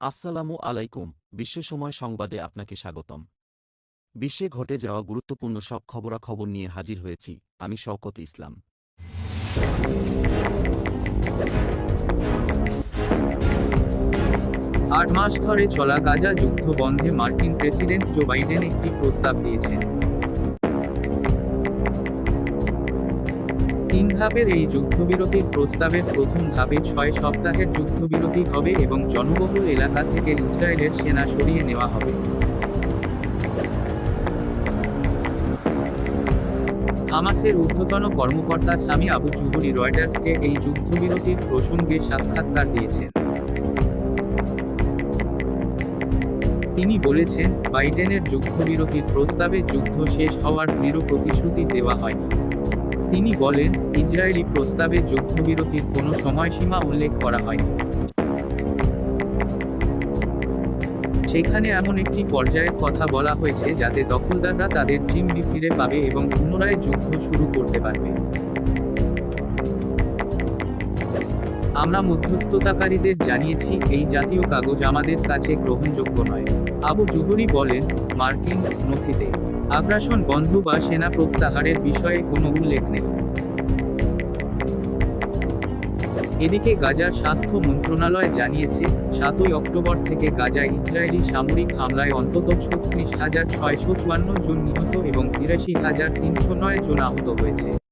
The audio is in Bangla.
আসসালামু আলাইকুম, বিশ্ব সময় সংবাদে আপনাকে স্বাগতম। বিশ্বে ঘটে যাওয়া গুরুত্বপূর্ণ সব খবরাখবর নিয়ে হাজির হয়েছি, আমি শওকত ইসলাম। আট মাস ধরে চলা গাজা যুদ্ধ বন্ধে মার্কিন প্রেসিডেন্ট জো বাইডেন একটি প্রস্তাব দিয়েছেন। তিন ধাপের এই যুদ্ধবিরতির প্রস্তাবের প্রথম ধাপে ছয় সপ্তাহের যুদ্ধবিরতি হবে এবং জনবহুল এলাকা থেকে ইসরায়েলের সেনা সরিয়ে নেওয়া হবে। হামাসের ঊর্ধ্বতন কর্মকর্তা স্বামী আবু জুহুরি রয়টার্সকে এই যুদ্ধবিরতির প্রসঙ্গে সাক্ষাৎকার দিয়েছেন। তিনি বলেছেন, বাইডেনের যুদ্ধবিরতির প্রস্তাবে যুদ্ধ শেষ হওয়ার দৃঢ় প্রতিশ্রুতি দেওয়া হয়নি। তিনি বলেন, ইসরায়েলি প্রস্তাবে যুদ্ধবিরতির কোনো সময়সীমা উল্লেখ করা হয়নি। সেখানে এমন একটি পর্যায়ের কথা বলা হয়েছে যাতে দখলদাররা তাদের জিম্মি ফিরে পাবে এবং পুনরায় যুদ্ধ শুরু করতে পারবে। আমরা মধ্যস্থতাকারীদের জানিয়েছি, এই জাতীয় কাগজ আমাদের কাছে গ্রহণযোগ্য নয়। আবু জুহুরি বলেন, মার্কিন নথিতে আগ্রাসন বন্ধ বা সেনা প্রত্যাহারের বিষয়ে কোনো উল্লেখ নেই। এদিকে গাজার স্বাস্থ্য মন্ত্রণালয় জানিয়েছে, সাতই অক্টোবর থেকে গাজায় ইসরায়েলি সামরিক হামলায় অন্তত ছত্রিশ হাজার ছয়শো চুয়ান্ন জন নিহত এবং তিরাশি হাজার তিনশো নয় জন আহত হয়েছে।